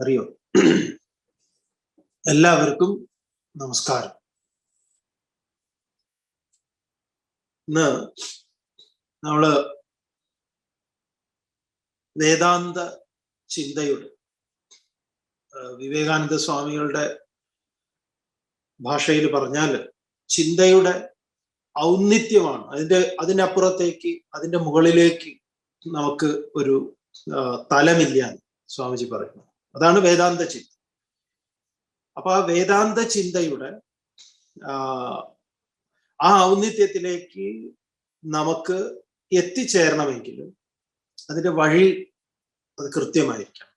അറിയോ? എല്ലാവർക്കും നമസ്കാരം. ഇന്ന് നമ്മൾ വേദാന്ത ചിന്തയുടെ വിവേകാനന്ദ സ്വാമികളുടെ ഭാഷയിൽ പറഞ്ഞാൽ ചിന്തയുടെ ഔന്നിത്യമാണ്. അതിന്റെ അതിനപ്പുറത്തേക്ക് അതിന്റെ മുകളിലേക്ക് നമുക്ക് ഒരു തലമില്ല സ്വാമിജി പറയുന്നു. അതാണ് വേദാന്ത ചിന്ത. അപ്പൊ ആ വേദാന്ത ചിന്തയുടെ ആ ഔന്നിത്യത്തിലേക്ക് നമുക്ക് എത്തിച്ചേരണമെങ്കിൽ അതിന്റെ വഴി അത് കൃത്യമായിരിക്കണം.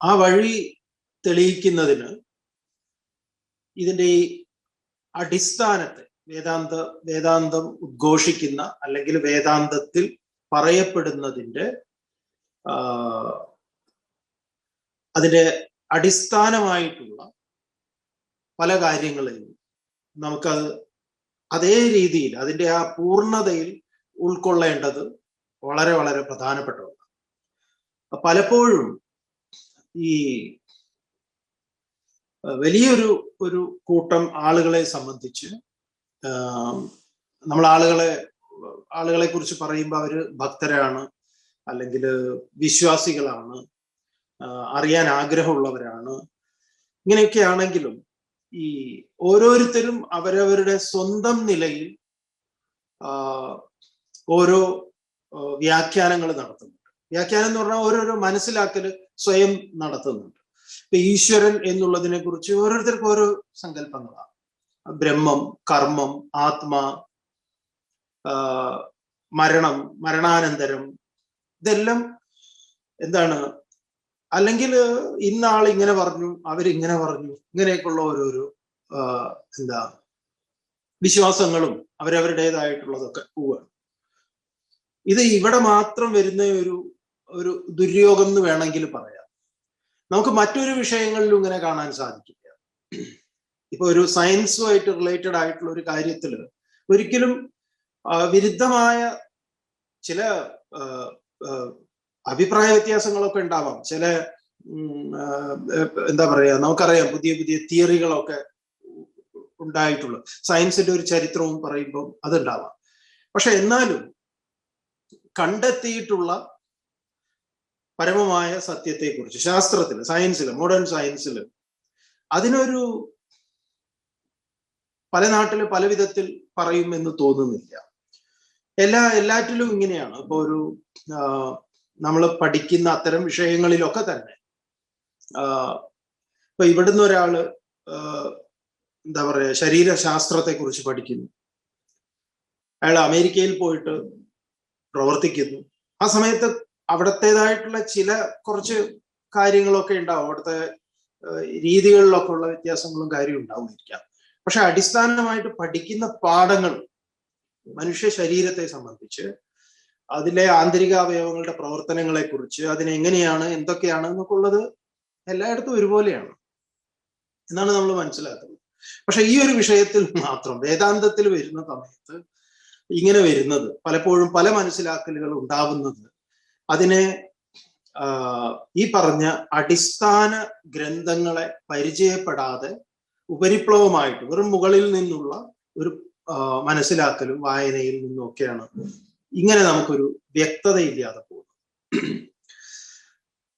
ആ വഴി തെളിയിക്കുന്നതിന് ഇതിന്റെ ഈ അടിസ്ഥാനത്തെ വേദാന്ത വേദാന്തം ഉദ്ഘോഷിക്കുന്ന അല്ലെങ്കിൽ വേദാന്തത്തിൽ പറയപ്പെടുന്നതിന്റെ അതിന്റെ അടിസ്ഥാനമായിട്ടുള്ള പല കാര്യങ്ങളെയും നമുക്കത് അതേ രീതിയിൽ അതിന്റെ ആ പൂർണതയിൽ ഉൾക്കൊള്ളേണ്ടത് വളരെ വളരെ പ്രധാനപ്പെട്ട ഒന്നാണ്. പലപ്പോഴും ഈ വലിയൊരു ഒരു കൂട്ടം ആളുകളെ സംബന്ധിച്ച് നമ്മൾ ആളുകളെ ആളുകളെ കുറിച്ച് പറയുമ്പോൾ അവർ ഭക്തരാണ് അല്ലെങ്കിൽ വിശ്വാസികളാണ് അറിയാൻ ആഗ്രഹമുള്ളവരാണ്. ഇങ്ങനെയൊക്കെ ആണെങ്കിലും ഈ ഓരോരുത്തരും അവരവരുടെ സ്വന്തം നിലയിൽ ഓരോ വ്യാഖ്യാനങ്ങൾ നടത്തുന്നുണ്ട്. വ്യാഖ്യാനം എന്ന് പറഞ്ഞാൽ ഓരോരോ മനസ്സിലാക്കൽ സ്വയം നടത്തുന്നുണ്ട്. ഇപ്പൊ ഈശ്വരൻ എന്നുള്ളതിനെ കുറിച്ച് ഓരോരുത്തർക്കും ഓരോ സങ്കല്പങ്ങളാണ് ബ്രഹ്മം കർമ്മം ആത്മാ മരണം മരണാനന്തരം ഇതെല്ലാം എന്താണ്? അല്ലെങ്കിൽ ഇന്നാൾ ഇങ്ങനെ പറഞ്ഞു അവരിങ്ങനെ പറഞ്ഞു ഇങ്ങനെയൊക്കെയുള്ള ഓരോരോ എന്താ വിശ്വാസങ്ങളും അവരവരുടേതായിട്ടുള്ളതൊക്കെ പോവുകയാണ്. ഇത് ഇവിടെ മാത്രം വരുന്ന ഒരു ഒരു ദുര്യോഗം എന്ന് വേണമെങ്കിൽ പറയാം. നമുക്ക് മറ്റൊരു വിഷയങ്ങളിലും ഇങ്ങനെ കാണാൻ സാധിക്കില്ല. ഇപ്പൊ ഒരു സയൻസുമായിട്ട് റിലേറ്റഡ് ആയിട്ടുള്ള ഒരു കാര്യത്തിൽ ഒരിക്കലും വിരുദ്ധമായ ചില അഭിപ്രായ വ്യത്യാസങ്ങളൊക്കെ ഉണ്ടാവാം. ചില എന്താ പറയാ നമുക്കറിയാം പുതിയ പുതിയ തിയറികളൊക്കെ ഉണ്ടായിട്ടുള്ളു സയൻസിന്റെ ഒരു ചരിത്രവും പറയുമ്പോൾ അതുണ്ടാവാം. പക്ഷെ എന്നാലും കണ്ടെത്തിയിട്ടുള്ള പരമമായ സത്യത്തെക്കുറിച്ച് ശാസ്ത്രത്തിൽ സയൻസിൽ മോഡേൺ സയൻസിൽ അതിനൊരു പല നാട്ടിൽ പല വിധത്തിൽ പറയും എന്ന് തോന്നുന്നില്ല. എല്ലാ എല്ലാറ്റിലും ഇങ്ങനെയാണ്. ഇപ്പൊ ഒരു നമ്മൾ പഠിക്കുന്ന അത്തരം വിഷയങ്ങളിലൊക്കെ തന്നെ ഇപ്പൊ ഇവിടുന്ന് ഒരാൾ എന്താ പറയാ ശരീരശാസ്ത്രത്തെ കുറിച്ച് പഠിക്കുന്നു. അയാൾ അമേരിക്കയിൽ പോയിട്ട് പ്രവർത്തിക്കുന്നു. ആ സമയത്ത് അവിടത്തേതായിട്ടുള്ള ചില കുറച്ച് കാര്യങ്ങളൊക്കെ ഉണ്ടാവും. അവിടുത്തെ രീതികളിലൊക്കെ ഉള്ള വ്യത്യാസങ്ങളും കാര്യവും ഉണ്ടാവുമായിരിക്കാം. പക്ഷെ അടിസ്ഥാനമായിട്ട് പഠിക്കുന്ന പാഠങ്ങൾ മനുഷ്യ ശരീരത്തെ സംബന്ധിച്ച് അതിലെ ആന്തരിക അവയവങ്ങളുടെ പ്രവർത്തനങ്ങളെ കുറിച്ച് അതിനെങ്ങനെയാണ് എന്തൊക്കെയാണ് എന്നൊക്കെ ഉള്ളത് എല്ലായിടത്തും ഒരുപോലെയാണ് എന്നാണ് നമ്മൾ മനസ്സിലാക്കുന്നത്. പക്ഷെ ഈ ഒരു വിഷയത്തിൽ മാത്രം വേദാന്തത്തിൽ വരുന്ന സമയത്ത് ഇങ്ങനെ വരുന്നത് പലപ്പോഴും പല മനസ്സിലാക്കലുകൾ ഉണ്ടാവുന്നത് അതിനെ ഈ പറഞ്ഞ അടിസ്ഥാന ഗ്രന്ഥങ്ങളെ പരിചയപ്പെടാതെ ഉപരിപ്ലവമായിട്ട് വെറും മുകളിൽ നിന്നുള്ള ഒരു മനസ്സിലാക്കലും വായനയിൽ നിന്നും ഒക്കെയാണ് ഇങ്ങനെ നമുക്കൊരു വ്യക്തതയില്ലാതെ പോകുന്നത്.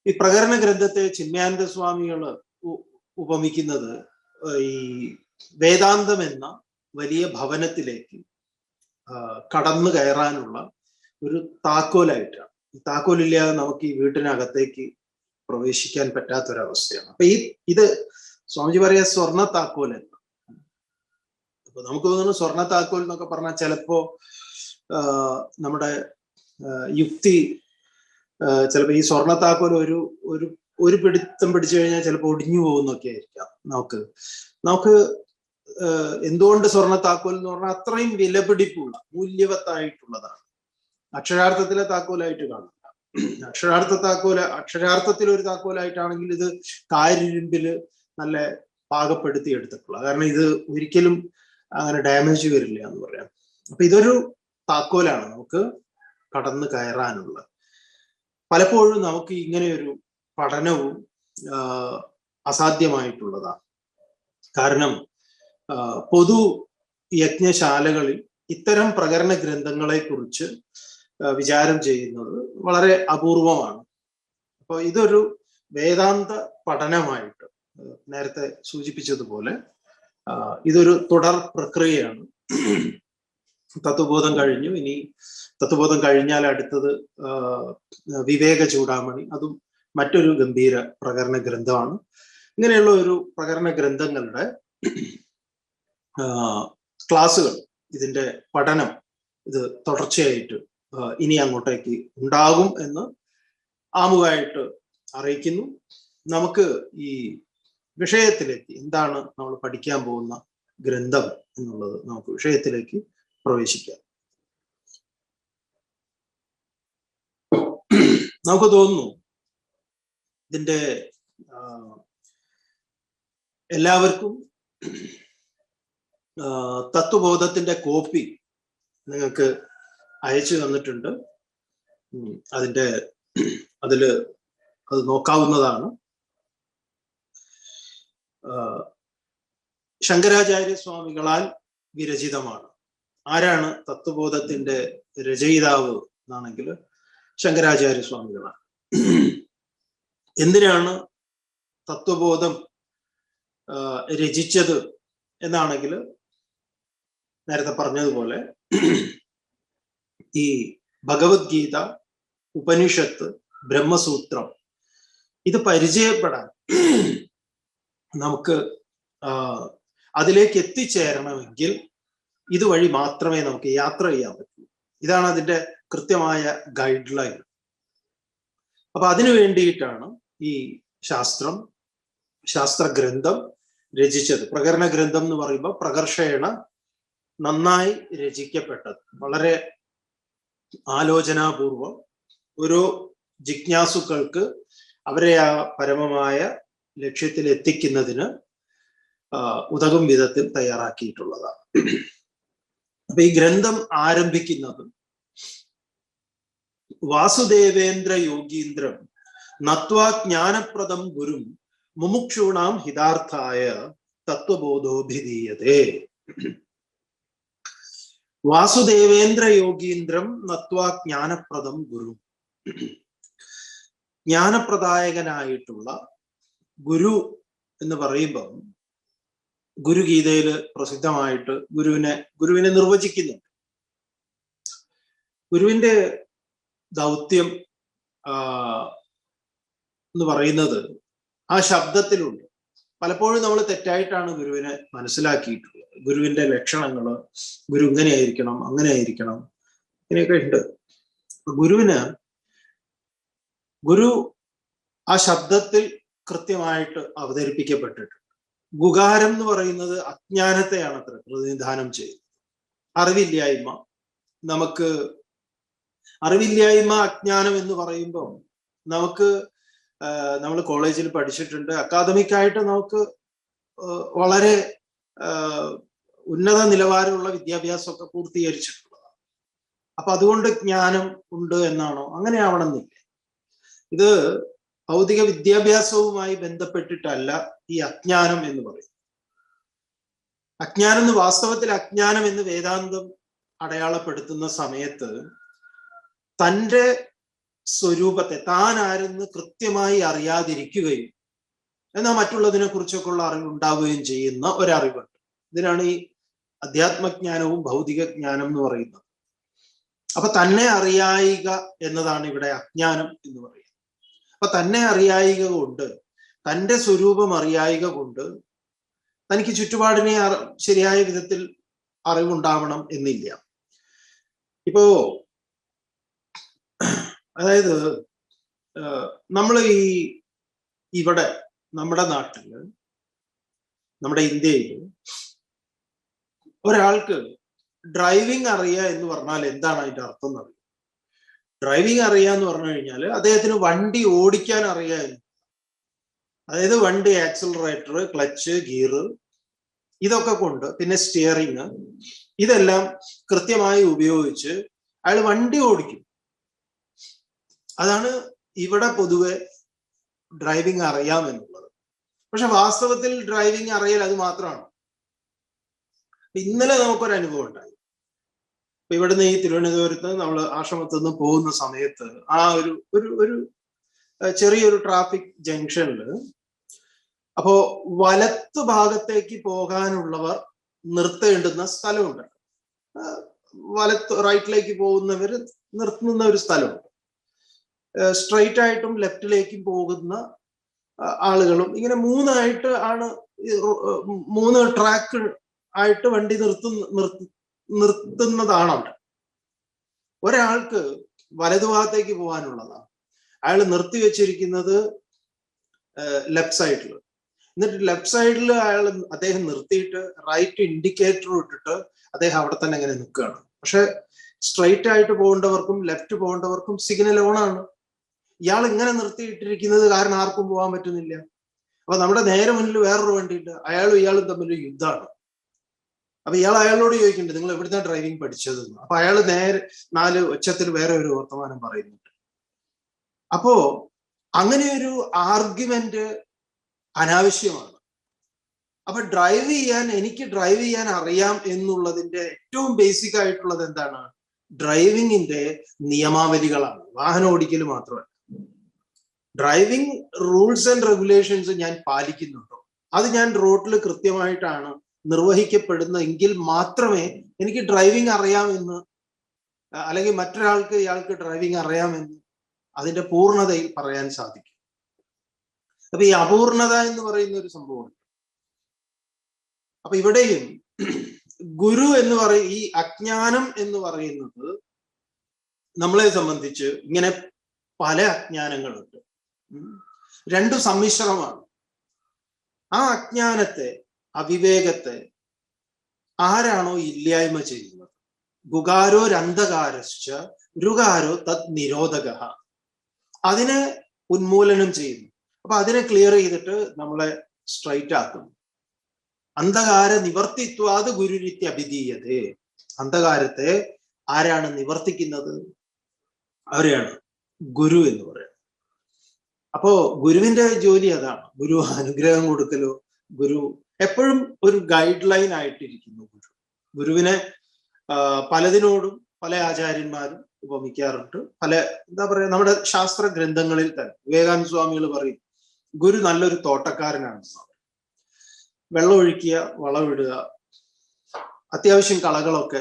ഈ പ്രകരണ ഗ്രന്ഥത്തെ ചിന്മയാനന്ദ സ്വാമികൾ ഉപമിക്കുന്നത് ഈ വേദാന്തം എന്ന വലിയ ഭവനത്തിലേക്ക് കടന്നു കയറാനുള്ള ഒരു താക്കോലായിട്ടാണ്. ഈ താക്കോലില്ലാതെ നമുക്ക് ഈ വീട്ടിനകത്തേക്ക് പ്രവേശിക്കാൻ പറ്റാത്തൊരവസ്ഥയാണ്. അപ്പൊ ഈ ഇത് സ്വാമിജി പറയാ സ്വർണ എന്ന് അപ്പൊ നമുക്ക് തോന്നുന്നു സ്വർണ താക്കോൽ എന്നൊക്കെ പറഞ്ഞാൽ ചിലപ്പോ നമ്മുടെ യുക്തി ചിലപ്പോ ഈ സ്വർണ താക്കോൽ ഒരു ഒരു ഒരു പിടുത്തം പിടിച്ചു കഴിഞ്ഞാൽ ചിലപ്പോൾ ഒടിഞ്ഞു പോകുന്നൊക്കെ ആയിരിക്കാം. നമുക്ക് നമുക്ക് എന്തുകൊണ്ട് സ്വർണ താക്കോൽ എന്ന് പറഞ്ഞാൽ അത്രയും വിലപിടിപ്പുള്ള മൂല്യവത്തായിട്ടുള്ളതാണ്. അക്ഷരാർത്ഥത്തിലെ താക്കോലായിട്ട് കാണും. അക്ഷരാർത്ഥ താക്കോല അക്ഷരാർത്ഥത്തിൽ ഒരു താക്കോലായിട്ടാണെങ്കിൽ ഇത് കാരിരുമ്പിൽ നല്ല പാകപ്പെടുത്തി എടുത്തിട്ടുള്ള കാരണം ഇത് ഒരിക്കലും അങ്ങനെ ഡാമേജ് വരില്ല എന്ന് പറയാം. അപ്പൊ ഇതൊരു താക്കോലാണ് നമുക്ക് കടന്നു കയറാനുള്ള പലപ്പോഴും നമുക്ക് ഇങ്ങനെ ഒരു പഠനവും അസാധ്യമായിട്ടുള്ളതാണ്. കാരണം പൊതു യജ്ഞശാലകളിൽ ഇത്തരം പ്രകരണ ഗ്രന്ഥങ്ങളെ കുറിച്ച് വിചാരം ചെയ്യുന്നത് വളരെ അപൂർവമാണ്. അപ്പോൾ ഇതൊരു വേദാന്ത പഠനമായിട്ട് നേരത്തെ സൂചിപ്പിച്ചതുപോലെ ഇതൊരു തുടർ പ്രക്രിയയാണ്. തത്വബോധം കഴിഞ്ഞു. ഇനി തത്വബോധം കഴിഞ്ഞാൽ അടുത്തത് വിവേക ചൂടാമണി. അതും മറ്റൊരു ഗംഭീര പ്രകരണ ഗ്രന്ഥമാണ്. ഇങ്ങനെയുള്ള ഒരു പ്രകരണ ഗ്രന്ഥങ്ങളുടെ ക്ലാസ്സുകൾ ഇതിന്റെ പഠനം ഇത് തുടർച്ചയായിട്ട് ഇനി അങ്ങോട്ടേക്ക് ഉണ്ടാകും എന്ന് ആമുഖമായിട്ട് അറിയിക്കുന്നു. നമുക്ക് ഈ വിഷയത്തിലേക്ക് എന്താണ് നമ്മൾ പഠിക്കാൻ പോകുന്ന ഗ്രന്ഥം എന്നുള്ളത് നമുക്ക് വിഷയത്തിലേക്ക് പ്രവേശിക്കാം. നമുക്ക് തോന്നുന്നു ഇതിന്റെ എല്ലാവർക്കും തത്വബോധത്തിന്റെ കോപ്പി നിങ്ങൾക്ക് അയച്ചു തന്നിട്ടുണ്ട്. അതിന്റെ അതിൽ അത് നോക്കാവുന്നതാണ്. ശങ്കരാചാര്യ സ്വാമികളാൽ വിരചിതമാണ്. ആരാണ് തത്വബോധത്തിന്റെ രചയിതാവ് എന്നാണെങ്കിൽ ശങ്കരാചാര്യ സ്വാമികളാണ് എന്തിനാണ് തത്വബോധം രചിച്ചത് എന്നാണെങ്കിൽ നേരത്തെ പറഞ്ഞതുപോലെ ഈ ഭഗവത്ഗീത ഉപനിഷത്ത് ബ്രഹ്മസൂത്രം ഇത് പരിചയപ്പെടാൻ നമുക്ക് അതിലേക്ക് എത്തിച്ചേരണമെങ്കിൽ ഇതുവഴി മാത്രമേ നമുക്ക് യാത്ര ചെയ്യാൻ പറ്റൂ. ഇതാണ് അതിന്റെ കൃത്യമായ ഗൈഡ് ലൈൻ അപ്പൊ അതിനു വേണ്ടിയിട്ടാണ് ഈ ശാസ്ത്രം ശാസ്ത്ര ഗ്രന്ഥം രചിച്ചത്. പ്രകരണ ഗ്രന്ഥം എന്ന് പറയുമ്പോൾ പ്രകർഷേണ നന്നായി രചിക്കപ്പെട്ടത്. വളരെ ആലോചനാപൂർവം ഓരോ ജിജ്ഞാസുക്കൾക്ക് അവരെ ആ പരമമായ ലക്ഷ്യത്തിൽ എത്തിക്കുന്നതിന് ഉതകും വിധത്തിൽ തയ്യാറാക്കിയിട്ടുള്ളതാണ്. അപ്പൊ ഈ ഗ്രന്ഥം ആരംഭിക്കുന്നത് വാസുദേവേന്ദ്ര യോഗീന്ദ്രം നത്വാ ജ്ഞാനപ്രദം ഗുരും മുമുക്ഷൂണാം ഹിതാർത്ഥായ തത്വബോധോഭിധീയതേ. വാസുദേവേന്ദ്ര യോഗീന്ദ്രം നത്വാ ജ്ഞാനപ്രദം ഗുരു. ജ്ഞാനപ്രദായകനായിട്ടുള്ള ഗുരു എന്ന് പറയുമ്പം ഗുരുഗീതയിൽ പ്രസിദ്ധമായിട്ട് ഗുരുവിനെ ഗുരുവിനെ നിർവചിക്കുന്നുണ്ട് ഗുരുവിന്റെ ദൗത്യം എന്ന് പറയുന്നത് ആ ശബ്ദത്തിലുണ്ട്. പലപ്പോഴും നമ്മൾ തെറ്റായിട്ടാണ് ഗുരുവിനെ മനസ്സിലാക്കിയിട്ടുള്ളത്. ഗുരുവിന്റെ ലക്ഷണങ്ങൾ ഗുരു ഇങ്ങനെ ആയിരിക്കണം അങ്ങനെ ആയിരിക്കണം ഇങ്ങനെയൊക്കെ ഉണ്ട്. ഗുരുവിന് ഗുരു ആ ശബ്ദത്തിൽ കൃത്യമായിട്ട് അവതരിപ്പിക്കപ്പെട്ടിട്ടുണ്ട്. ഗുകാരം എന്ന് പറയുന്നത് അജ്ഞാനത്തെയാണ് അത്ര പ്രതിനിധാനം ചെയ്യുന്നത്. അറിവില്ലായ്മ. നമുക്ക് അറിവില്ലായ്മ അജ്ഞാനം എന്ന് പറയുമ്പോൾ നമുക്ക് നമ്മൾ കോളേജിൽ പഠിച്ചിട്ടുണ്ട്. അക്കാദമിക് ആയിട്ട് നമുക്ക് വളരെ ഉന്നത നിലവാരമുള്ള വിദ്യാഭ്യാസമൊക്കെ പൂർത്തീകരിച്ചിട്ടുള്ളതാണ്. അപ്പൊ അതുകൊണ്ട് ജ്ഞാനം ഉണ്ട് എന്നാണോ? അങ്ങനെ ആവണമെന്നില്ല. ഇത് ഭൗതിക വിദ്യാഭ്യാസവുമായി ബന്ധപ്പെട്ടിട്ടല്ല ഈ അജ്ഞാനം എന്ന് പറയും അജ്ഞാനം എന്ന് വാസ്തവത്തിൽ അജ്ഞാനം എന്ന് വേദാന്തം അടയാളപ്പെടുത്തുന്ന സമയത്ത് തന്റെ സ്വരൂപത്തെ താൻ ആരെന്ന് കൃത്യമായി അറിയാതിരിക്കുകയും എന്നാൽ മറ്റുള്ളതിനെ കുറിച്ചൊക്കെ ഉള്ള അറിവ് ഉണ്ടാവുകയും ചെയ്യുന്ന ഒരറിവുണ്ട്. ഇതിനാണ് ഈ അധ്യാത്മജ്ഞാനവും ഭൗതിക ജ്ഞാനം എന്ന് പറയുന്നത്. അപ്പൊ തന്നെ അറിയായിക എന്നതാണ് ഇവിടെ അജ്ഞാനം എന്ന് പറയുന്നത്. അപ്പൊ തന്നെ അറിയായിക കൊണ്ട് തന്റെ സ്വരൂപം അറിയായിക കൊണ്ട് തനിക്ക് ചുറ്റുപാടിനെ ശരിയായ വിധത്തിൽ അറിവുണ്ടാവണം എന്നില്ല. ഇപ്പോ അതായത് നമ്മൾ ഈ ഇവിടെ നമ്മുടെ നാട്ടിൽ നമ്മുടെ ഇന്ത്യയിൽ ഒരാൾക്ക് ഡ്രൈവിംഗ് അറിയുക എന്ന് പറഞ്ഞാൽ എന്താണ് അതിന്റെ അർത്ഥം എന്നറിയാം ഡ്രൈവിംഗ് അറിയാന്ന് പറഞ്ഞു കഴിഞ്ഞാൽ അദ്ദേഹത്തിന് വണ്ടി ഓടിക്കാൻ അറിയാമായിരുന്നു. അതായത് വണ്ടി ആക്സിലറേറ്റർ ക്ലച്ച് ഗിയർ ഇതൊക്കെ കൊണ്ട് പിന്നെ സ്റ്റിയറിങ് ഇതെല്ലാം കൃത്യമായി ഉപയോഗിച്ച് അയാൾ വണ്ടി ഓടിക്കും. അതാണ് ഇവിടെ പൊതുവെ ഡ്രൈവിംഗ് അറിയാം എന്നുള്ളത്. പക്ഷെ വാസ്തവത്തിൽ ഡ്രൈവിംഗ് അറിയൽ അത് മാത്രമാണ്. ഇന്നലെ നമുക്കൊരു അനുഭവം ഉണ്ടായി. ഇപ്പൊ ഇവിടുന്ന് ഈ തിരുവനന്തപുരത്ത് നമ്മൾ ആശ്രമത്തിൽ നിന്ന് പോകുന്ന സമയത്ത് ആ ഒരു ഒരു ഒരു ചെറിയൊരു ട്രാഫിക് ജംഗ്ഷനിൽ അപ്പോ വലത്ത് ഭാഗത്തേക്ക് പോകാനുള്ളവർ നിർത്തേണ്ടുന്ന സ്ഥലമുണ്ട്. വലത്ത് റൈറ്റിലേക്ക് പോകുന്നവർ നിർത്തുന്ന ഒരു സ്ഥലമുണ്ട്. സ്ട്രൈറ്റ് ആയിട്ടും ലെഫ്റ്റിലേക്കും പോകുന്ന ആളുകളും ഇങ്ങനെ മൂന്നായിട്ട് ആണ് മൂന്ന് ട്രാക്ക് ആയിട്ട് വണ്ടി നിർത്തുന്ന നിർത്തി നിർത്തുന്നതാണ് അവിടെ. ഒരാൾക്ക് വലതുഭാഗത്തേക്ക് പോകാനുള്ളതാണ്. അയാൾ നിർത്തി വെച്ചിരിക്കുന്നത് ലെഫ്റ്റ് സൈഡിൽ എന്നിട്ട് ലെഫ്റ്റ് സൈഡിൽ അയാൾ അദ്ദേഹം നിർത്തിയിട്ട് റൈറ്റ് ഇൻഡിക്കേറ്റർ ഇട്ടിട്ട് അദ്ദേഹം അവിടെ തന്നെ ഇങ്ങനെ നിൽക്കുകയാണ്. പക്ഷെ സ്ട്രൈറ്റ് ആയിട്ട് പോകേണ്ടവർക്കും ലെഫ്റ്റ് പോകേണ്ടവർക്കും സിഗ്നൽ ഓൺ ആണ്. ഇയാൾ ഇങ്ങനെ നിർത്തിയിട്ടിരിക്കുന്നത് കാരണം ആർക്കും പോകാൻ പറ്റുന്നില്ല. അപ്പൊ നമ്മുടെ നേരെ മുന്നിൽ വേറൊരു വണ്ടിയുണ്ട്. അയാളും ഇയാളും തമ്മിൽ യുദ്ധമാണ്. അപ്പൊ ഇയാൾ അയാളോട് ചോദിക്കുന്നുണ്ട് നിങ്ങൾ എവിടുന്ന ഡ്രൈവിംഗ് പഠിച്ചത്? അപ്പൊ അയാൾ നേരെ നാല് ഒച്ചത്തിൽ വേറെ ഒരു വർത്തമാനം പറയുന്നുണ്ട്. അപ്പോ അങ്ങനെ ഒരു ആർഗ്യുമെന്റ് അനാവശ്യമാണ്. അപ്പൊ ഡ്രൈവ് ചെയ്യാൻ എനിക്ക് ഡ്രൈവ് ചെയ്യാൻ അറിയാം എന്നുള്ളതിന്റെ ഏറ്റവും ബേസിക് ആയിട്ടുള്ളത് എന്താണ്? ഡ്രൈവിങ്ങിന്റെ നിയമാവലികളാണ്. വാഹനം ഓടിക്കൽ മാത്രമല്ല. ഡ്രൈവിംഗ് റൂൾസ് ആൻഡ് റെഗുലേഷൻസ് ഞാൻ പാലിക്കുന്നുണ്ടോ? അത് ഞാൻ റോഡിൽ കൃത്യമായിട്ടാണ് നിർവഹിക്കപ്പെടുന്നതെങ്കിൽ മാത്രമേ എനിക്ക് ഡ്രൈവിംഗ് അറിയാമെന്ന് അല്ലെങ്കിൽ മറ്റൊരാൾക്ക് ഇയാൾക്ക് ഡ്രൈവിംഗ് അറിയാമെന്ന് അതിന്റെ പൂർണതയിൽ പറയാൻ സാധിക്കും. അപ്പൊ ഈ അപൂർണത എന്ന് പറയുന്ന ഒരു സംഭവമുണ്ട്. അപ്പൊ ഇവിടെയും ഗുരു എന്ന് പറയും ഈ അജ്ഞാനം എന്ന് പറയുന്നത് നമ്മളെ സംബന്ധിച്ച് ഇങ്ങനെ പല അജ്ഞാനങ്ങളുണ്ട്. രണ്ടും സമ്മിശ്രമാണ്. ആ അജ്ഞാനത്തെ അവിവേകത്തെ. ആരാണോ ഇല്ലായ്മ ചെയ്യുന്നത്? ഗുകാരോ രന്ധകാരശ്ച രുകാരോ തത് നിരോധക. അതിനെ ഉന്മൂലനം ചെയ്യുന്നു. അപ്പൊ അതിനെ ക്ലിയർ ചെയ്തിട്ട് നമ്മളെ സ്ട്രൈറ്റ് ആക്കും. അന്ധകാര നിവർത്തിത്വാത് ഗുരുരിത്യ അഭിധീയതേ. അന്ധകാരത്തെ ആരാണ് നിവർത്തിക്കുന്നത്? അവരെയാണ് ഗുരു എന്ന് പറയുന്നത്. അപ്പോ ഗുരുവിന്റെ ജോലി അതാണ്. ഗുരു അനുഗ്രഹം കൊടുക്കലോ ഗുരു എപ്പോഴും ഒരു ഗൈഡ് ലൈൻ ആയിട്ടിരിക്കുന്നു ഗുരു. ഗുരുവിനെ പലതിനോടും പല ആചാര്യന്മാരും ഉപമിക്കാറുണ്ട്. പല എന്താ പറയാ നമ്മുടെ ശാസ്ത്ര ഗ്രന്ഥങ്ങളിൽ തന്നെ വിവേകാനന്ദ സ്വാമികൾ പറയും ഗുരു നല്ലൊരു തോട്ടക്കാരനാണ് വെള്ളം ഒഴിക്കുക വളമിടുക അത്യാവശ്യം കളകളൊക്കെ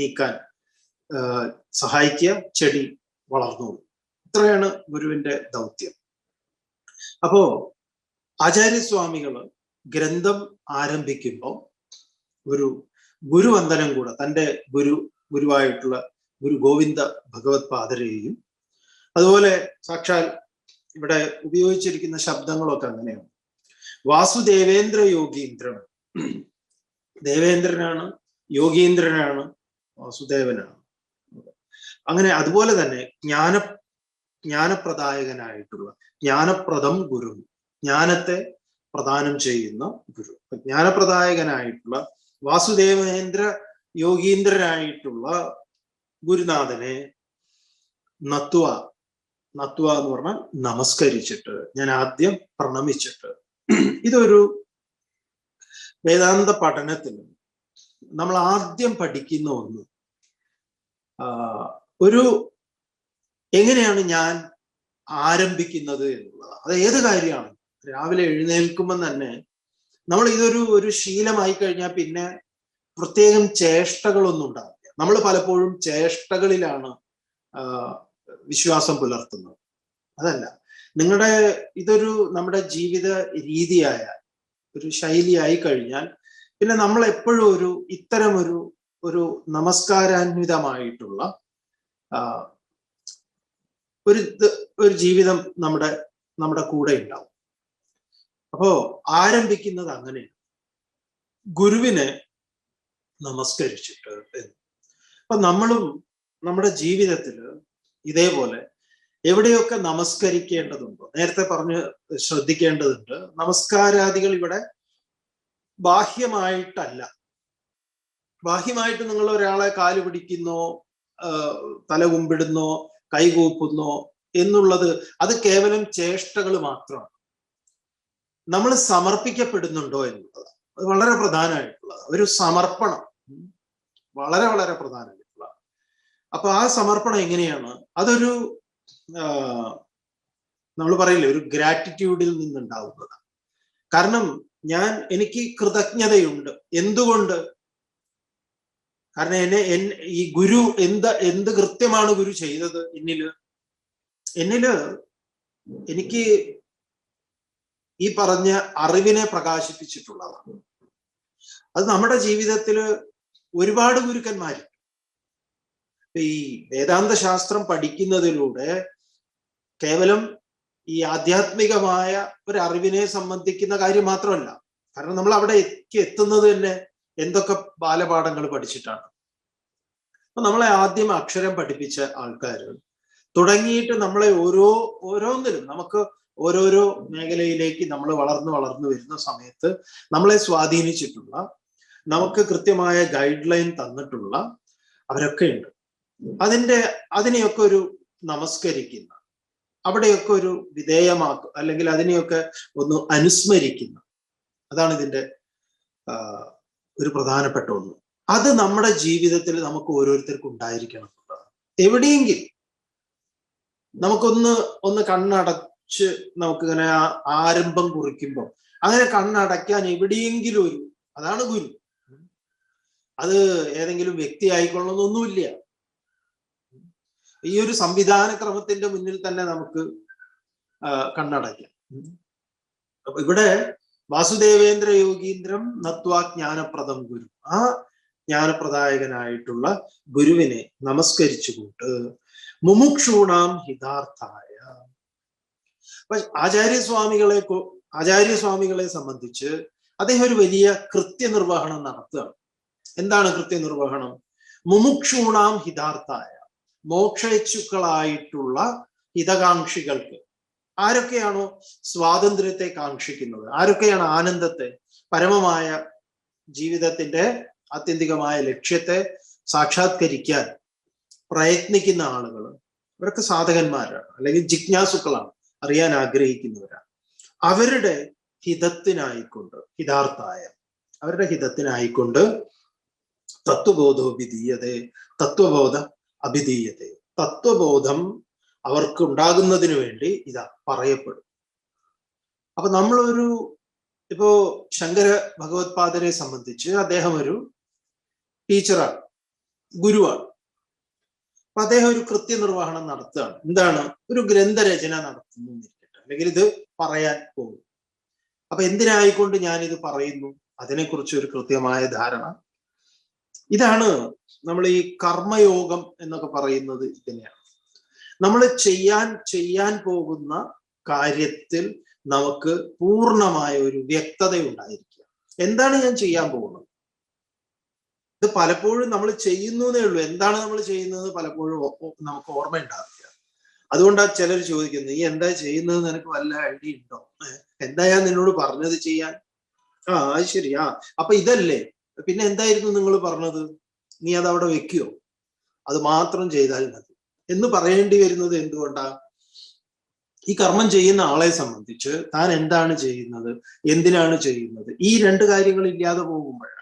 നീക്കാൻ സഹായിക്കുക ചെടി വളർന്നോളൂ. ഇത്രയാണ് ഗുരുവിന്റെ ദൗത്യം. അപ്പോ ആചാര്യസ്വാമികൾ ഗ്രന്ഥം ആരംഭിക്കുമ്പോൾ ഒരു ഗുരുവന്ദനം കൂടെ തന്റെ ഗുരു ഗുരുവായിട്ടുള്ള ഗുരു ഗോവിന്ദ ഭഗവത് പാദരെയും അതുപോലെ സാക്ഷാൽ ഇവിടെ ഉപയോഗിച്ചിരിക്കുന്ന ശബ്ദങ്ങളൊക്കെ അങ്ങനെയാണ്. വാസുദേവേന്ദ്ര യോഗീന്ദ്രൻ. ദേവേന്ദ്രനാണ് യോഗീന്ദ്രനാണ് വാസുദേവനാണ്. അങ്ങനെ അതുപോലെ തന്നെ ജ്ഞാന ജ്ഞാനപ്രദായകനായിട്ടുള്ള ജ്ഞാനപ്രദം ഗുരു ജ്ഞാനത്തെ പ്രദാനം ചെയ്യുന്ന ഗുരു. ജ്ഞാനപ്രദായകനായിട്ടുള്ള വാസുദേവേന്ദ്ര യോഗീന്ദ്രനായിട്ടുള്ള ഗുരുനാഥനെ നത്വ നത്വ എന്ന് പറഞ്ഞാൽ നമസ്കരിച്ചിട്ട് ഞാൻ ആദ്യം പ്രണമിച്ചിട്ട്. ഇതൊരു വേദാന്ത പഠനത്തിൽ നമ്മൾ ആദ്യം പഠിക്കുന്ന ഒന്ന്. ഒരു എങ്ങനെയാണ് ഞാൻ ആരംഭിക്കുന്നത് എന്നുള്ളത്. അത് ഏത് കാര്യമാണ്? രാവിലെ എഴുന്നേൽക്കുമ്പോൾ തന്നെ നമ്മൾ ഇതൊരു ഒരു ശീലമായി കഴിഞ്ഞാൽ പിന്നെ പ്രത്യേകം ചേഷ്ടകളൊന്നും ഉണ്ടാവില്ല. നമ്മൾ പലപ്പോഴും ചേഷ്ടകളിലാണ് വിശ്വാസം പുലർത്തുന്നത്. അതല്ല. നിങ്ങളുടെ ഇതൊരു നമ്മുടെ ജീവിത രീതിയായ ഒരു ശൈലിയായി കഴിഞ്ഞാൽ പിന്നെ നമ്മൾ എപ്പോഴും ഒരു ഇത്തരം ഒരു ഒരു നമസ്കാരാന്വിതമായിട്ടുള്ള ഒരു ഒരു ജീവിതം നമ്മുടെ നമ്മുടെ കൂടെ ഉണ്ടാവും. അപ്പോ ആരംഭിക്കുന്നത് അങ്ങനെയാണ് ഗുരുവിനെ നമസ്കരിച്ചിട്ട് എന്ന്. അപ്പൊ നമ്മളും നമ്മുടെ ജീവിതത്തിൽ ഇതേപോലെ എവിടെയൊക്കെ നമസ്കരിക്കേണ്ടതുണ്ടോ നേരത്തെ പറഞ്ഞ് ശ്രദ്ധിക്കേണ്ടതുണ്ട് നമസ്കാരാദികൾ ഇവിടെ ബാഹ്യമായിട്ടല്ല. ബാഹ്യമായിട്ട് നിങ്ങൾ ഒരാളെ കാൽ പിടിക്കുന്നോ തല കുമ്പിടുന്നോ കൈകൂപ്പുന്നോ എന്നുള്ളത് അത് കേവലം ചേഷ്ടകൾ മാത്രമാണ്. നമ്മൾ സമർപ്പിക്കപ്പെടുന്നുണ്ടോ എന്നുള്ളതാണ് അത് വളരെ പ്രധാനമായിട്ടുള്ളത് ഒരു സമർപ്പണം. വളരെ വളരെ പ്രധാനമായിട്ടുള്ള. അപ്പൊ ആ സമർപ്പണം എങ്ങനെയാണ്? അതൊരു നമ്മൾ പറയില്ലേ ഒരു ഗ്രാറ്റിറ്റ്യൂഡിൽ നിന്നുണ്ടാവുന്നതാണ് കാരണം ഞാൻ എനിക്ക് കൃതജ്ഞതയുണ്ട്. എന്തുകൊണ്ട്? കാരണം എന്നെ എൻ ഈ ഗുരു എന്ത് എന്ത് കൃത്യമാണ് ഗുരു ചെയ്തത് എന്നിൽ? എന്നിൽ എനിക്ക് ഈ പറഞ്ഞ അറിവിനെ പ്രകാശിപ്പിച്ചിട്ടുള്ളതാണ്. അത് നമ്മുടെ ജീവിതത്തിൽ ഒരുപാട് ഗുരുക്കന്മാർ ഈ വേദാന്ത ശാസ്ത്രം പഠിക്കുന്നതിലൂടെ കേവലം ഈ ആധ്യാത്മികമായ ഒരു അറിവിനെ സംബന്ധിക്കുന്ന കാര്യം മാത്രമല്ല കാരണം നമ്മൾ അവിടെ എത്തുന്നത് തന്നെ എന്തൊക്കെ ബാലപാഠങ്ങൾ പഠിച്ചിട്ടാണ്. അപ്പൊ നമ്മളെ ആദ്യം അക്ഷരം പഠിപ്പിച്ച ആൾക്കാർ തുടങ്ങിയിട്ട് നമ്മളെ ഓരോ ഓരോന്നിലും നമുക്ക് ഓരോരോ മേഖലയിലേക്ക് നമ്മൾ വളർന്നു വളർന്നു വരുന്ന സമയത്ത് നമ്മളെ സ്വാധീനിച്ചിട്ടുള്ള നമുക്ക് കൃത്യമായ ഗൈഡ് ലൈൻ തന്നിട്ടുള്ള അവരൊക്കെ ഉണ്ട് അതിന്റെ അതിനെയൊക്കെ ഒരു നമസ്കരിക്കുന്ന അവിടെയൊക്കെ ഒരു വിധേയമാക്കും അല്ലെങ്കിൽ അതിനെയൊക്കെ ഒന്ന് അനുസ്മരിക്കുന്ന അതാണ് ഇതിന്റെ ഒരു പ്രധാനപ്പെട്ട ഒന്ന്. അത് നമ്മുടെ ജീവിതത്തിൽ നമുക്ക് ഓരോരുത്തർക്കും ഉണ്ടായിരിക്കണം എന്നുള്ളതാണ്. എവിടെയെങ്കിലും നമുക്കൊന്ന് ഒന്ന് കണ്ണടച്ച് നമുക്കിങ്ങനെ ആ- ആരംഭം കുറിക്കുമ്പോൾ അങ്ങനെ കണ്ണടയ്ക്കാൻ എവിടെയെങ്കിലും ഒരു അതാണ് ഗുരു. അത് ഏതെങ്കിലും വ്യക്തി ആയിക്കൊള്ളണമെന്നൊന്നുമില്ല. ഈ ഒരു സംവിധാന ക്രമത്തിന്റെ മുന്നിൽ തന്നെ നമുക്ക് കണ്ണടയ്ക്കാം. അപ്പൊ ഇവിടെ വാസുദേവേന്ദ്ര യോഗീന്ദ്രം നത്വാ ജ്ഞാനപ്രദം ഗുരു. ആ ജ്ഞാനപ്രദായകനായിട്ടുള്ള ഗുരുവിനെ നമസ്കരിച്ചുകൊണ്ട് മുമുക്ഷൂണാം ഹിതാർത്ഥായ അപ്പൊ ആചാര്യസ്വാമികളെ ആചാര്യസ്വാമികളെ സംബന്ധിച്ച് അദ്ദേഹം ഒരു വലിയ കൃത്യനിർവഹണം നടത്തുകയാണ്. എന്താണ് കൃത്യനിർവഹണം? മുമുക്ഷൂണാം ഹിതാർത്ഥായ മോക്ഷേച്ഛുക്കളായിട്ടുള്ള ഹിതകാംക്ഷികൾക്ക്. ആരൊക്കെയാണോ സ്വാതന്ത്ര്യത്തെ കാക്ഷിക്കുന്നത്? ആരൊക്കെയാണ് ആനന്ദത്തെ പരമമായ ജീവിതത്തിന്റെ ആത്യന്തികമായ ലക്ഷ്യത്തെ സാക്ഷാത്കരിക്കാൻ പ്രയത്നിക്കുന്ന ആളുകൾ ഇവരൊക്കെ സാധകന്മാരാണ് അല്ലെങ്കിൽ ജിജ്ഞാസുക്കളാണ്. അറിയാൻ ആഗ്രഹിക്കുന്നവരാണ്. അവരുടെ ഹിതത്തിനായിക്കൊണ്ട് ഹിതാർത്ഥായ അവരുടെ ഹിതത്തിനായിക്കൊണ്ട് തത്വബോധോഭിധീയതേ തത്വബോധ അഭിധീയതേ. തത്വബോധം അവർക്ക് ഉണ്ടാകുന്നതിന് വേണ്ടി ഇതാ പറയപ്പെടും. അപ്പൊ നമ്മളൊരു ഇപ്പോ ശങ്കര ഭഗവത്പാദരെ സംബന്ധിച്ച് അദ്ദേഹം ഒരു ടീച്ചറാണ് ഗുരുവാണ്. അപ്പൊ അദ്ദേഹം ഒരു കൃത്യനിർവഹണം നടത്തുകയാണ്. എന്താണ്? ഒരു ഗ്രന്ഥരചന നടത്തുന്നു അല്ലെങ്കിൽ ഇത് പറയാൻ പോകും അപ്പൊ എന്തിനായിക്കൊണ്ട് ഞാൻ ഇത് പറയുന്നു? അതിനെക്കുറിച്ച് ഒരു കൃത്യമായ ധാരണ. ഇതാണ് നമ്മൾ ഈ കർമ്മയോഗം എന്നൊക്കെ പറയുന്നത് ഇതിനെയാണ് നമ്മൾ ചെയ്യാൻ ചെയ്യാൻ പോകുന്ന കാര്യത്തിൽ നമുക്ക് പൂർണമായ ഒരു വ്യക്തത ഉണ്ടായിരിക്കുക എന്താണ് ഞാൻ ചെയ്യാൻ പോകുന്നത്? ഇത് പലപ്പോഴും നമ്മൾ ചെയ്യുന്നതേ ഉള്ളൂ. എന്താണ് നമ്മൾ ചെയ്യുന്നത് പലപ്പോഴും നമുക്ക് ഓർമ്മ ഉണ്ടാവില്ല അതുകൊണ്ടാണ് ചിലർ ചോദിക്കുന്നത് നീ എന്താ ചെയ്യുന്നത് നിനക്ക് വല്ല ഐഡിയ ഉണ്ടോ? എന്താ ഞാൻ നിന്നോട് പറഞ്ഞത് ചെയ്യാൻ? ആ അത് ശരി. ആ അപ്പൊ ഇതല്ലേ. പിന്നെ എന്തായിരുന്നു നിങ്ങൾ പറഞ്ഞത്? നീ അത് അവിടെ വെക്കുവോ അത് മാത്രം ചെയ്താൽ മതി. എന്ന് പറയേണ്ടി വരുന്നത് എന്തുകൊണ്ടാ? ഈ കർമ്മം ചെയ്യുന്ന ആളെ സംബന്ധിച്ച് താൻ എന്താണ് ചെയ്യുന്നത്? എന്തിനാണ് ചെയ്യുന്നത്? ഈ രണ്ട് കാര്യങ്ങൾ ഇല്ലാതെ പോകുമ്പോഴാണ്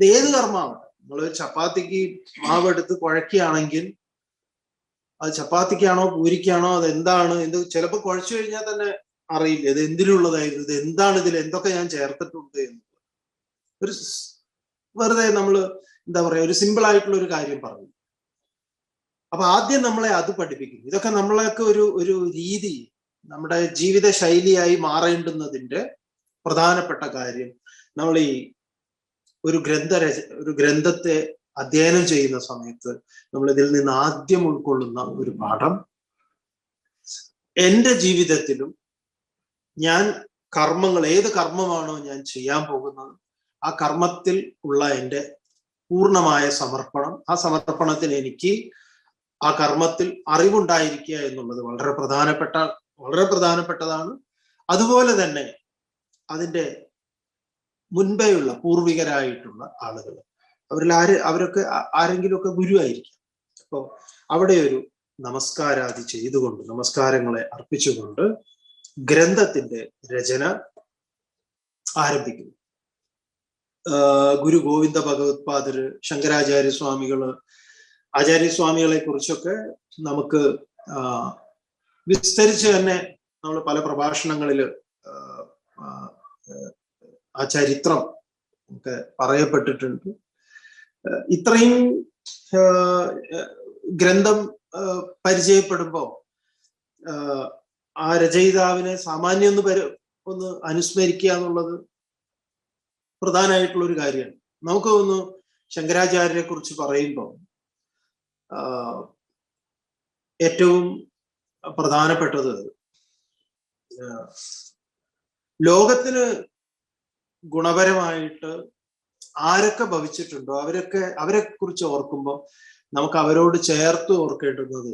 ഇത് ഏത് കർമ്മമാവട്ടെ നമ്മൾ ചപ്പാത്തിക്ക് മാവ് എടുത്ത് കുഴക്കുകയാണെങ്കിൽ അത് ചപ്പാത്തിക്കാണോ പൂരിക്കാണോ അത് എന്താണ് എന്ത് ചിലപ്പോൾ കുഴച്ചു കഴിഞ്ഞാൽ തന്നെ അറിയില്ല. ഇത് എന്തിനുള്ളതായിരുന്നു ഇത് എന്താണ് ഇതിൽ എന്തൊക്കെ ഞാൻ ചേർത്തിട്ടുണ്ട് എന്ന്. ഒരു വെറുതെ നമ്മൾ എന്താ പറയാ ഒരു സിമ്പിൾ ആയിട്ടുള്ള ഒരു കാര്യം പറഞ്ഞു. അപ്പൊ ആദ്യം നമ്മളെ അത് പഠിപ്പിക്കുന്നു. ഇതൊക്കെ നമ്മളൊക്കെ ഒരു ഒരു രീതി നമ്മുടെ ജീവിത ശൈലിയായി മാറേണ്ടുന്നതിന്റെ പ്രധാനപ്പെട്ട കാര്യം നമ്മൾ ഈ ഒരു ഗ്രന്ഥരച ഒരു ഗ്രന്ഥത്തെ അധ്യയനം ചെയ്യുന്ന സമയത്ത് നമ്മൾ ഇതിൽ നിന്ന് ആദ്യം ഉൾക്കൊള്ളുന്ന ഒരു പാഠം. എന്റെ ജീവിതത്തിലും ഞാൻ കർമ്മങ്ങൾ ഏത് കർമ്മമാണോ ഞാൻ ചെയ്യാൻ പോകുന്നത് ആ കർമ്മത്തിൽ ഉള്ള എന്റെ പൂർണമായ സമർപ്പണം ആ സമർപ്പണത്തിൽ എനിക്ക് ആ കർമ്മത്തിൽ അറിവുണ്ടായിരിക്കുക എന്നുള്ളത് വളരെ പ്രധാനപ്പെട്ട വളരെ പ്രധാനപ്പെട്ടതാണ്. അതുപോലെ തന്നെ അതിന്റെ മുൻപേയുള്ള പൂർവികരായിട്ടുള്ള ആളുകൾ. അവരിൽ ആര് അവരൊക്കെ ആരെങ്കിലുമൊക്കെ ഗുരു ആയിരിക്കും. അപ്പോൾ അവിടെ ഒരു നമസ്കാരാദി ചെയ്തുകൊണ്ട് നമസ്കാരങ്ങളെ അർപ്പിച്ചുകൊണ്ട് ഗ്രന്ഥത്തിന്റെ രചന ആരംഭിക്കുന്നു. ഗുരു ഗോവിന്ദ ഭഗവത്പാദര് ശങ്കരാചാര്യ സ്വാമികൾ ആചാര്യസ്വാമികളെ കുറിച്ചൊക്കെ നമുക്ക് വിസ്തരിച്ച് തന്നെ നമ്മൾ പല പ്രഭാഷണങ്ങളിൽ ആ ചരിത്രം ഒക്കെ പറയപ്പെട്ടിട്ടുണ്ട്. ഇത്രയും ഗ്രന്ഥം പരിചയപ്പെടുമ്പോൾ ആ രചയിതാവിനെ സാമാന്യം ഒന്ന് പരി ഒന്ന് അനുസ്മരിക്കുക എന്നുള്ളത് പ്രധാനമായിട്ടുള്ള ഒരു കാര്യമാണ്. നമുക്ക് ഒന്ന് ശങ്കരാചാര്യരെ കുറിച്ച് പറയുമ്പോൾ ഏറ്റവും പ്രധാനപ്പെട്ടത് ലോകത്തിന് ഗുണപരമായിട്ട് ആരൊക്കെ ഭവിച്ചിട്ടുണ്ടോ? അവരൊക്കെ അവരെ കുറിച്ച് ഓർക്കുമ്പോൾ നമുക്ക് അവരോട് ചേർത്ത് ഓർക്കേണ്ടുന്നത്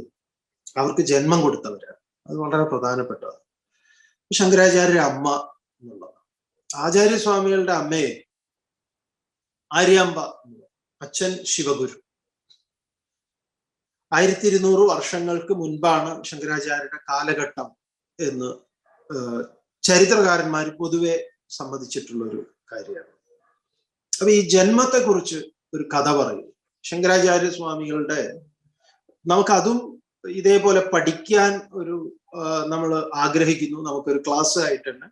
അവർക്ക് ജന്മം കൊടുത്തവരാണ് അത് വളരെ പ്രധാനപ്പെട്ടതാണ്. ശങ്കരാചാര്യ അമ്മ എന്നുള്ളതാണ് ആചാര്യസ്വാമികളുടെ അമ്മയെ ആര്യാമ്പ അച്ഛൻ ശിവഗുരു. ആയിരത്തി ഇരുന്നൂറ് വർഷങ്ങൾക്ക് മുൻപാണ് ശങ്കരാചാര്യരുടെ കാലഘട്ടം എന്ന് ചരിത്രകാരന്മാർ പൊതുവെ സമ്മതിച്ചിട്ടുള്ള ഒരു കാര്യമാണ്. അപ്പൊ ഈ ജന്മത്തെ കുറിച്ച് ഒരു കഥ പറയും ശങ്കരാചാര്യ സ്വാമികളുടെ നമുക്കതും ഇതേപോലെ പഠിക്കാൻ ഒരു നമ്മൾ ആഗ്രഹിക്കുന്നു. നമുക്കൊരു ക്ലാസ് ആയിട്ട് തന്നെ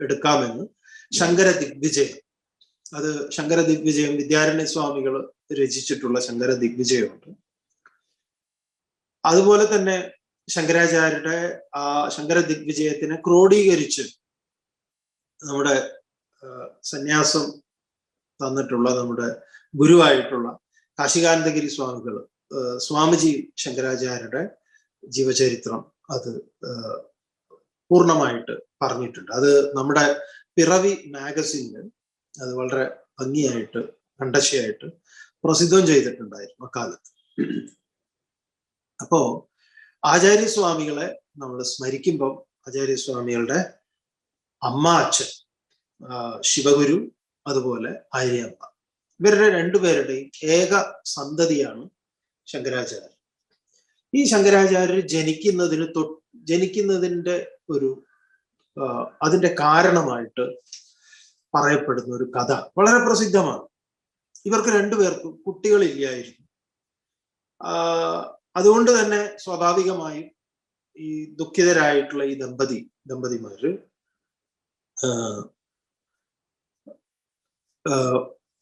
എടുക്കാമെന്ന്. ശങ്കര ദിഗ്വിജയം. അത് ശങ്കര ദിഗ്വിജയം വിദ്യാരണ്യ സ്വാമികൾ രചിച്ചിട്ടുള്ള ശങ്കര ദിഗ്വിജയമുണ്ട്. അതുപോലെ തന്നെ ശങ്കരാചാര്യരുടെ ആ ശങ്കര ദിഗ്വിജയത്തിനെ ക്രോഡീകരിച്ച് നമ്മുടെ സന്യാസം തന്നിട്ടുള്ള നമ്മുടെ ഗുരുവായിട്ടുള്ള കാശികാനന്ദഗിരി സ്വാമികൾ സ്വാമിജി ശങ്കരാചാര്യരുടെ ജീവചരിത്രം അത് പൂർണമായിട്ട് പറഞ്ഞിട്ടുണ്ട്. അത് നമ്മുടെ പിറവി മാഗസിനിൽ അത് വളരെ ഭംഗിയായിട്ട് കണ്ടശയായിട്ട് പ്രസിദ്ധം ചെയ്തിട്ടുണ്ടായിരുന്നു അക്കാലത്ത്. അപ്പോ ആചാര്യസ്വാമികളെ നമ്മൾ സ്മരിക്കുമ്പം ആചാര്യസ്വാമികളുടെ അമ്മ അച്ഛൻ ശിവഗുരു അതുപോലെ ആര്യമ്മ ഇവരുടെ രണ്ടുപേരുടെയും ഏക സന്തതിയാണ് ശങ്കരാചാര്യർ. ഈ ശങ്കരാചാര്യർ ജനിക്കുന്നതിന് തൊ ജനിക്കുന്നതിന്റെ ഒരു അതിന്റെ കാരണമായിട്ട് പറയപ്പെടുന്ന ഒരു കഥ വളരെ പ്രസിദ്ധമാണ്. ഇവർക്ക് രണ്ടുപേർക്കും കുട്ടികളില്ലായിരുന്നു. അതുകൊണ്ട് തന്നെ സ്വാഭാവികമായും ഈ ദുഃഖിതരായിട്ടുള്ള ഈ ദമ്പതി ദമ്പതിമാര്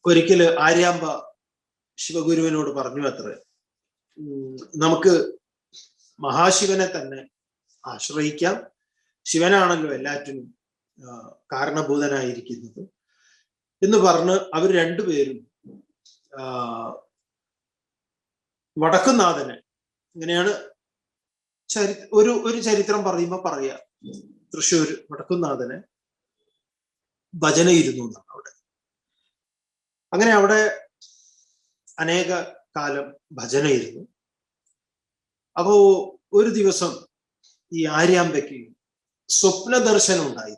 ഒരിക്കൽ ആര്യാമ്പ ശിവഗുരുവിനോട് പറഞ്ഞു അത്ര. നമുക്ക് മഹാശിവനെ തന്നെ ആശ്രയിക്കാം. ശിവനാണല്ലോ എല്ലാറ്റിനും കാരണഭൂതനായിരിക്കുന്നത്. എന്ന് പറഞ്ഞ് അവർ രണ്ടുപേരും വടക്കുന്നാഥനെ ഇങ്ങനെയാണ് ചരി ഒരു ഒരു ചരിത്രം പറയുമ്പോൾ പറയാ. തൃശ്ശൂർ വടക്കുന്നാഥനെ ഭജന ഇരുന്നു എന്നാണ് അവിടെ. അങ്ങനെ അവിടെ അനേക കാലം ഭജന ഇരുന്നു അപ്പോ ഒരു ദിവസം ഈ ആര്യാമ്പയ്ക്ക് സ്വപ്ന ദർശനം ഉണ്ടായി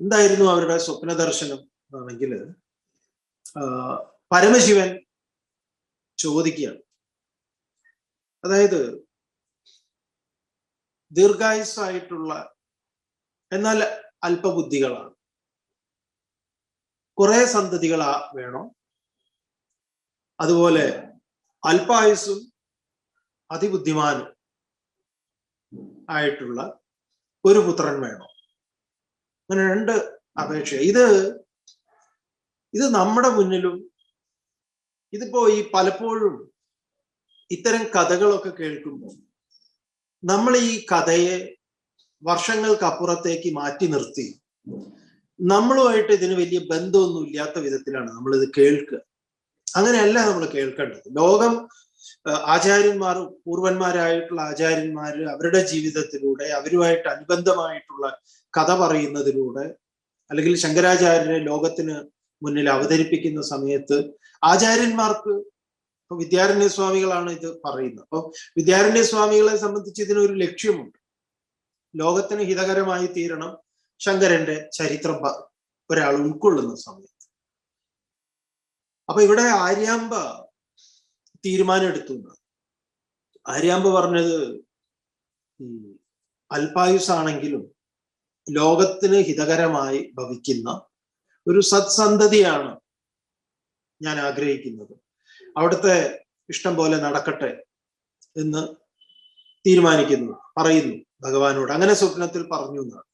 എന്തായിരുന്നു അവരുടെ സ്വപ്ന ദർശനം ആണെങ്കിൽ പരമശിവൻ ചോദിക്കുകയാണ്. അതായത് ദീർഘായുസായിട്ടുള്ള എന്നാൽ അല്പബുദ്ധികളാണ്. കുറെ സന്തതികൾ വേണോ. അതുപോലെ അല്പായുസും അതിബുദ്ധിമാനും ആയിട്ടുള്ള ഒരു പുത്രൻ വേണോ. അങ്ങനെ രണ്ട് അപേക്ഷ ഇത് ഇത് നമ്മുടെ മുന്നിലും ഇതിപ്പോ ഈ പലപ്പോഴും ഇത്തരം കഥകളൊക്കെ കേൾക്കുമ്പോൾ നമ്മൾ ഈ കഥയെ വർഷങ്ങൾക്ക് അപ്പുറത്തേക്ക് മാറ്റി നിർത്തി. നമ്മളുമായിട്ട് ഇതിന് വലിയ ബന്ധമൊന്നും ഇല്ലാത്ത വിധത്തിലാണ് നമ്മൾ ഇത് കേൾക്കുക. അങ്ങനെയല്ല നമ്മൾ കേൾക്കേണ്ടത്. ലോകം ആചാര്യന്മാർ പൂർവന്മാരായിട്ടുള്ള ആചാര്യന്മാർ അവരുടെ ജീവിതത്തിലൂടെ അവരുമായിട്ട് അനുബന്ധമായിട്ടുള്ള കഥ പറയുന്നതിലൂടെ അല്ലെങ്കിൽ ശങ്കരാചാര്യരെ ലോകത്തിന് മുന്നിൽ അവതരിപ്പിക്കുന്ന സമയത്ത് ആചാര്യന്മാർക്ക് ഇപ്പൊ വിദ്യാരണ്യ സ്വാമികളാണ് ഇത് പറയുന്നത്. അപ്പൊ വിദ്യാരണ്യ സ്വാമികളെ സംബന്ധിച്ച് ഇതിനൊരു ലക്ഷ്യമുണ്ട്. ലോകത്തിന് ഹിതകരമായി തീരണം ശങ്കരന്റെ ചരിത്രം ഒരാൾ ഉൾക്കൊള്ളുന്ന സമയത്ത്. അപ്പൊ ഇവിടെ ആര്യാമ്പ തീരുമാനം എടുത്തു ആര്യാമ്പ പറഞ്ഞത് അൽപായുസ് അല്പായുസാണെങ്കിലും ലോകത്തിന് ഹിതകരമായി ഭവിക്കുന്ന ഒരു സത്സന്തതിയാണ് ഞാൻ ആഗ്രഹിക്കുന്നത്. അവിടുത്തെ ഇഷ്ടം പോലെ നടക്കട്ടെ എന്ന് തീരുമാനിക്കുന്നു പറയുന്നു. ഭഗവാനോട്. അങ്ങനെ സ്വപ്നത്തിൽ പറഞ്ഞു എന്നാണ്.